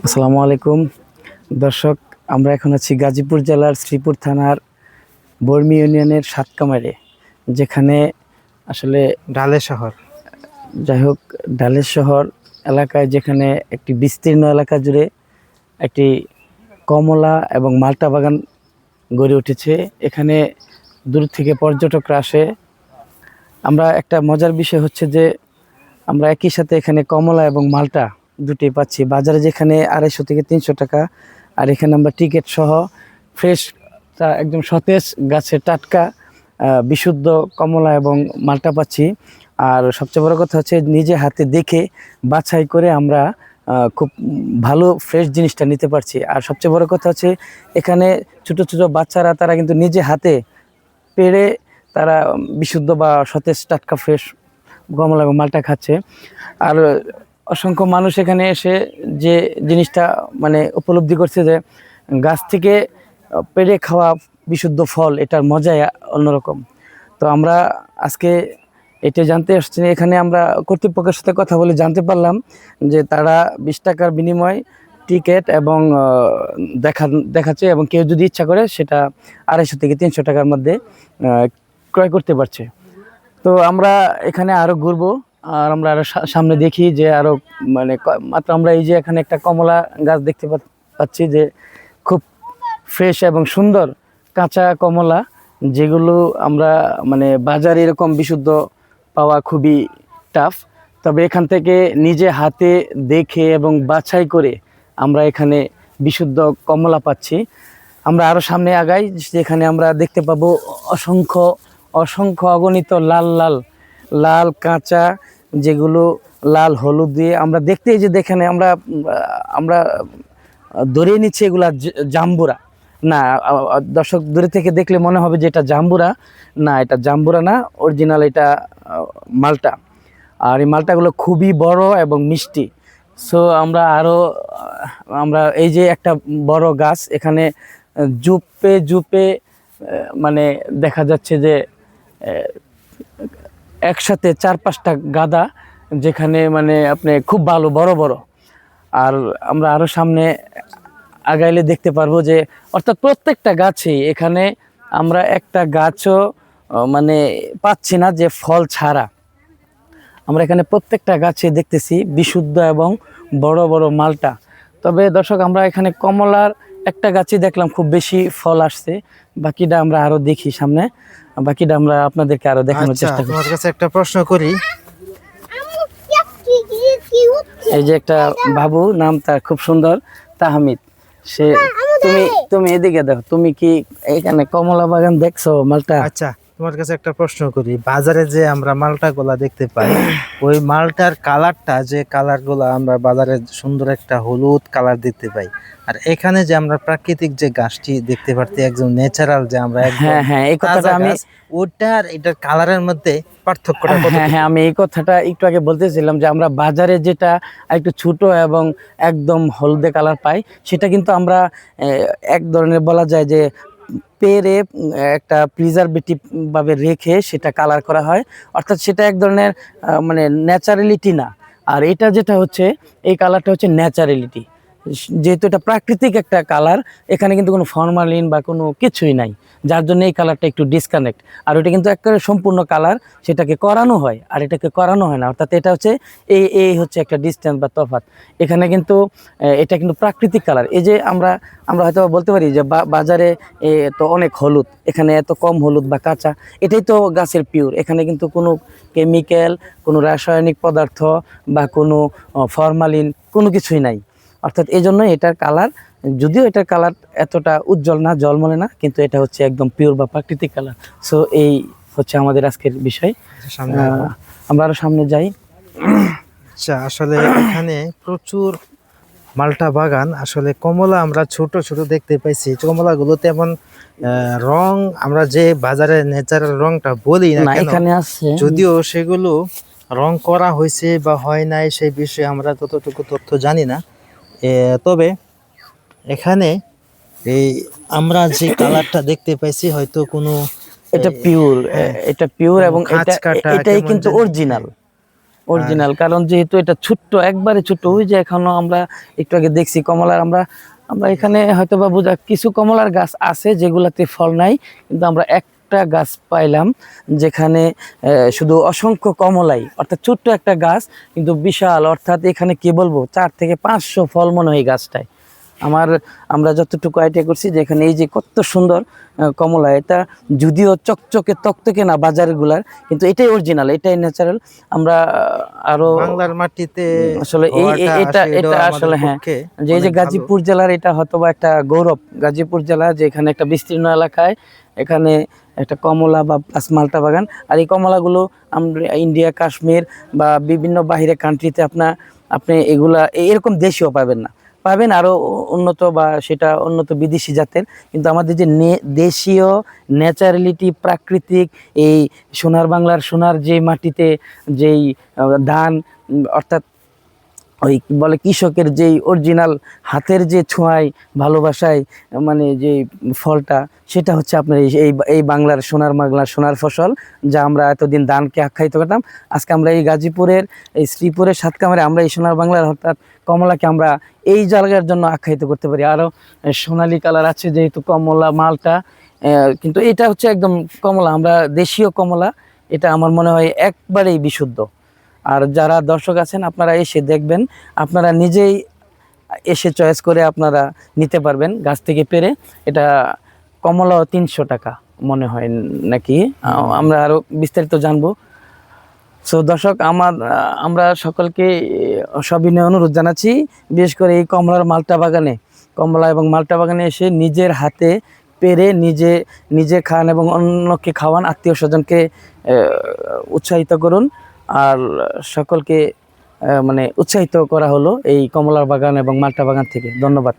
আসসালামু আলাইকুম। দর্শক আমরা এখন আছি গাজীপুর জেলার শ্রীপুর থানার বর্মি ইউনিয়নের সাতকামারে যেখানে আসলে ডালে শহর। যাই হোক ডালের শহর এলাকায় যেখানে একটি বিস্তীর্ণ এলাকা জুড়ে একটি কমলা এবং মাল্টা বাগান গড়ে উঠেছে এখানে দূর থেকে পর্যটকরা আসে। আমরা একটা মজার বিষয় হচ্ছে যে আমরা একই সাথে এখানে কমলা এবং মালটা দুটি পাচ্ছি। বাজারে যেখানে আড়াইশো থেকে তিনশো টাকা, আর এখানে আমরা টিকিট সহ ফ্রেশ একদম সতেজ গাছের টাটকা বিশুদ্ধ কমলা এবং মালটা পাচ্ছি। আর সবচেয়ে বড় কথা হচ্ছে নিজে হাতে দেখে বাছাই করে আমরা খুব ভালো ফ্রেশ জিনিসটা নিতে পারছি। আর সবচেয়ে বড় কথা হচ্ছে এখানে ছোট ছোট বাচ্চারা তারা কিন্তু নিজে হাতে পেরে তারা বিশুদ্ধ বা সতেজ, টাটকা, ফ্রেশ কমলা এবং মালটা খাচ্ছে। আর অসংখ্য মানুষ এখানে এসে যে জিনিসটা মানে উপলব্ধি করছে যে গাছ থেকে পেরে খাওয়া বিশুদ্ধ ফল, এটার মজাই অন্যরকম। তো আমরা আজকে এটা জানতে আসছি, এখানে আমরা কর্তৃপক্ষের সাথে কথা বলে জানতে পারলাম যে তারা বিশ টাকার বিনিময় টিকিট এবং দেখা, দেখাচ্ছে এবং কেউ যদি ইচ্ছা করে সেটা আড়াইশো থেকে তিনশো টাকার মধ্যে ক্রয় করতে পারছে। তো আমরা এখানে আরও ঘুরবো। আর আমরা আরও সামনে দেখি যে আরও মানে মাত্র আমরা এই যে এখানে একটা কমলা গাছ দেখতে পাচ্ছি যে খুব ফ্রেশ এবং সুন্দর কাঁচা কমলা, যেগুলো আমরা মানে বাজারে এরকম বিশুদ্ধ পাওয়া খুবই টাফ তবে এখান থেকে নিজে হাতে দেখে এবং বাছাই করে আমরা এখানে বিশুদ্ধ কমলা পাচ্ছি। আমরা আরও সামনে আগাই, যেখানে আমরা দেখতে পাবো অসংখ্য অসংখ্য অগণিত লাল লাল লাল, কাঁচা যেগুলো লাল, হলুদ দিয়ে আমরা দেখতেই যে দেখেনে, আমরা আমরা ধরিয়ে নিচ্ছি এগুলা জাম্বুরা। না দর্শক দূরে থেকে দেখলে মনে হবে যে এটা জাম্বুরা। না, এটা জাম্বুরা না, অরিজিনাল এটা মালটা। আর এই মালটাগুলো খুবই বড় এবং মিষ্টি। সো, আমরা আরও আমরা এই যে একটা বড় গাছ, এখানে জুপে জুপে মানে দেখা যাচ্ছে যে একসাথে চার পাঁচটা গাদা, যেখানে মানে আপনি খুব ভালো, বড় বড়। আর আমরা আরও সামনে আগাইলে দেখতে পারব যে, অর্থাৎ প্রত্যেকটা গাছেই এখানে আমরা একটা গাছও মানে পাচ্ছি না যে ফল ছাড়া। আমরা এখানে প্রত্যেকটা গাছে দেখতেছি বিশুদ্ধ এবং বড় বড় মালটা। তবে দর্শক, আমরা এখানে কমলার একটা গাছে দেখলাম খুব বেশি ফল আসছে বাকিটা আমরা আরও দেখি সামনে বাকিটা আমরা আপনাদেরকে আরও দেখানোর আচ্ছা চেষ্টা করি তোমার কাছে একটা প্রশ্ন করি। এই যে একটা বাবু নাম তার খুব সুন্দর তাহমিদ। সে তুমি তুমি এদিকে দেখো তুমি কি এখানে কমলা বাগান দেখছ মালটা? আচ্ছা। তোমার কাছে একটা প্রশ্ন করি বাজারে যে আমরা মালটা গোলা দেখতে পাই ওই মালটার কালারটা যে কালারগুলা আমরা বাজারে সুন্দর একটা হলুদ কালার দেখতে পাই আর এখানে যে আমরা প্রাকৃতিক যে গাছটি দেখতে পারছি একদম ন্যাচারাল যে আমরা হ্যাঁ হ্যাঁ এই কথাটা আমি ওটার এটার কালারের মধ্যে পার্থক্যটা কত হ্যাঁ হ্যাঁ আমি এই কথাটা একটু আগে বলতেছিলাম যে আমরা বাজারে যেটা একটু ছোট এবং একদম হলদে কালার পাই সেটা কিন্তু আমরা এক ধরনের বলা যায় যে পেরে একটা প্রিজারভেটিভ ভাবে রেখে সেটা কালার করা হয়। অর্থাৎ সেটা এক ধরনের মানে ন্যাচারালিটি না। আর এটা যেটা হচ্ছে, এই কালারটা হচ্ছে ন্যাচারালিটি যেহেতু এটা প্রাকৃতিক একটা কালার এখানে কিন্তু কোনো ফর্মালিন বা কোনো কিছুই নাই। যার জন্য এই কালারটা একটু ডিসকানেক্ট আর ওটা কিন্তু একেবারে সম্পূর্ণ কালার সেটাকে করানো হয়। আর এটাকে করানো হয় না। অর্থাৎ এটা হচ্ছে এই এই হচ্ছে একটা ডিস্টেন্স বা তফাৎ। এখানে কিন্তু এটা কিন্তু প্রাকৃতিক কালার এই যে আমরা আমরা হয়তো বলতে পারি যে বাজারে তো অনেক হলুদ। এখানে এত কম হলুদ বা কাঁচা। এটাই তো গাছের পিওর এখানে কিন্তু কোনো কেমিক্যাল কোনো রাসায়নিক পদার্থ বা কোনো ফরমালিন কোনো কিছুই নাই। অর্থাৎ এই জন্য এটার কালার যদিও এটার কালার এতটা উজ্জ্বল না জলমলে না কিন্তু এটা হচ্ছে একদম পিওর বা প্রাকৃতিক কালার। সো এই হচ্ছে আমাদের আজকের বিষয়। আমরা আরও সামনে যাই। আচ্ছা আসলে এখানে প্রচুর মালটা বাগান। আসলে কমলা আমরা ছোট ছোট দেখতে পাইছি। কমলাগুলো তেমন রং আমরা যে বাজারে ন্যাচারাল রংটা বলি না এখানে আছে। যদিও সেগুলো রং করা হয়েছে বা হয় নাই সেই বিষয়ে আমরা ততটুকু তথ্য জানি না। তবে এখানে এই আমরা যে কালারটা দেখতে পাইছি হয়তো কোনো এটা পিওর হ্যাঁ। এটা পিওর এবং এটাই কিন্তু অরিজিনাল অরিজিনাল কারণ যেহেতু এটা ছোট্ট একবারে ছোট্ট ওই যে এখনও আমরা একটু আগে দেখছি কমলার আমরা আমরা এখানে হয়তো বা বোঝা কিছু কমলার গাছ আছে যেগুলাতে ফল নাই কিন্তু আমরা একটা গাছ পাইলাম যেখানে শুধু অসংখ্য কমলাই অর্থাৎ ছোট্ট একটা গাছ কিন্তু বিশাল অর্থাৎ এখানে কি বলব চার থেকে পাঁচশো ফল মনে হয় গাছটায়। আমার আমরা যতটুকু আইডিয়া করছি যে এখানে এই যে কত সুন্দর কমলা এটা যদিও চকচকে তকতকে না বাজারগুলার কিন্তু এটাই অরিজিনাল এটাই ন্যাচারাল আমরা আরও বাংলার মাটিতে আসলে এই- এটা- এটা আসলে হ্যাঁ, যে এই যে গাজীপুর জেলার এটা হয়তোবা একটা গৌরব। গাজীপুর জেলা যে এখানে একটা বিস্তীর্ণ এলাকায় এখানে একটা কমলা বা মালটা বাগান। আর এই কমলাগুলো আমরা ইন্ডিয়া, কাশ্মীর বা বিভিন্ন বাহিরে কান্ট্রিতে আপনার আপনি এগুলা এরকম দেশীয় পাবেন না। পাবেন আরও উন্নত বা সেটা উন্নত বিদেশি জাতের, কিন্তু আমাদের যে দেশীয় ন্যাচারালিটি, প্রাকৃতিক, এই সোনার বাংলার সোনার যে মাটিতে যেই ধান অর্থাৎ ওই বলে কৃষকের যেই অরিজিনাল হাতের যে ছোঁয়ায়, ভালোবাসায় মানে যে ফলটা, সেটা হচ্ছে আপনার এই এই বাংলার সোনার বাংলার সোনার ফসল, যা আমরা এতদিন দানকে আখ্যায়িত করতাম। আজকে আমরা এই গাজীপুরের, এই শ্রীপুরের সাতকামারে আমরা এই সোনার বাংলার, অর্থাৎ কমলাকে আমরা এই জায়গার জন্য আখ্যায়িত করতে পারি। আরও সোনালী কালার আছে যেহেতু কমলা মালটা কিন্তু এটা হচ্ছে একদম কমলা, আমরা দেশীয় কমলা, এটা আমার মনে হয় একবারেই বিশুদ্ধ। আর যারা দর্শক আছেন আপনারা এসে দেখবেন আপনারা নিজেই এসে চয়েস করে আপনারা নিতে পারবেন গাছ থেকে পেরে। এটা কমলা তিনশো টাকা মনে হয় নাকি? আমরা আরও বিস্তারিত জানব। সো দর্শক আমার আমরা সকলকে সবিনয় অনুরোধ জানাচ্ছি বিশেষ করে এই কমলার মালটা বাগানে। কমলা এবং মালটা বাগানে এসে নিজের হাতে পেরে নিজে নিজে খান এবং অন্যকে খাওয়ান আত্মীয় স্বজনকে উৎসাহিত করুন। আর সকলকে মানে উৎসাহিত করা হলো এই কমলার বাগান এবং মাল্টা বাগান থেকে। ধন্যবাদ।